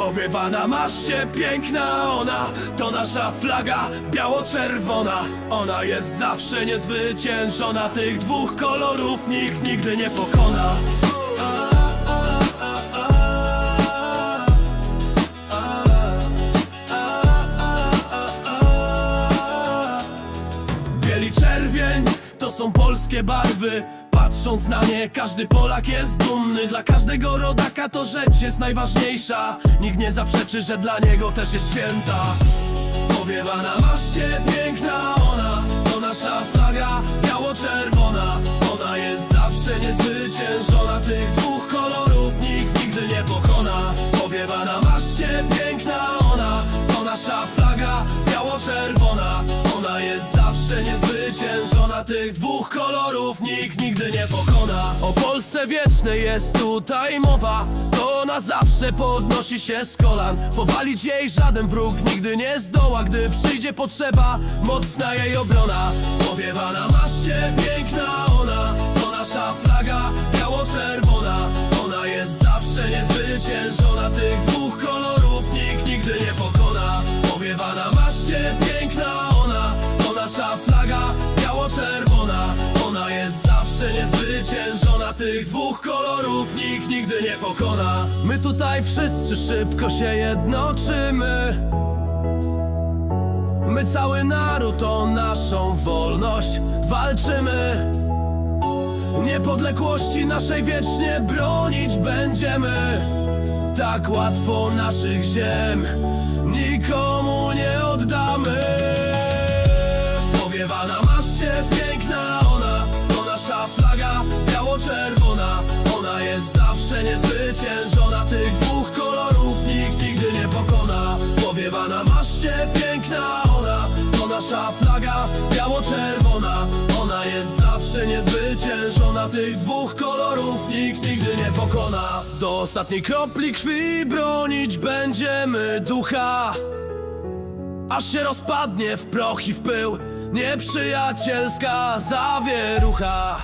Powiewa na maszcie piękna ona. To nasza flaga biało-czerwona. Ona jest zawsze niezwyciężona. Tych dwóch kolorów nikt nigdy nie pokona. Bieli czerwień to są polskie barwy Patrząc na nie każdy Polak jest dumny. Dla każdego rodaka to rzecz jest najważniejsza. Nikt nie zaprzeczy, że dla niego też jest święta. Powiewa na maszcie piękna ona. To nasza flaga biało-czerwona. Ona jest zawsze niezwyciężona. Tych dwóch kolorów nikt nigdy nie pokona. Powiewa na maszcie piękna ona. To nasza flaga biało-czerwona. Ona jest zawsze niezwyciężona Tych dwóch kolorów nikt nigdy nie pokona. O Polsce wiecznej jest tutaj mowa. To ona zawsze podnosi się z kolan. Powalić jej żaden wróg nigdy nie zdoła. Gdy przyjdzie potrzeba, mocna jej obrona. Powiewa na maszcie piękna ona. To nasza flaga biało-czerwona. Ona jest zawsze niezwyciężona nigdy nie pokona. My tutaj wszyscy szybko się jednoczymy. My cały naród o naszą wolność walczymy. Niepodległości naszej wiecznie bronić będziemy. Tak łatwo naszych ziem nikomu nie oddamy. Powiewa na maszcie piękna ona To nasza flaga biało-czerwona piękna ona To nasza flaga biało-czerwona. Ona jest zawsze niezwyciężona. Tych dwóch kolorów nikt nigdy nie pokona. Do ostatniej kropli krwi bronić będziemy ducha. Aż się rozpadnie w proch i w pył Nieprzyjacielska zawierucha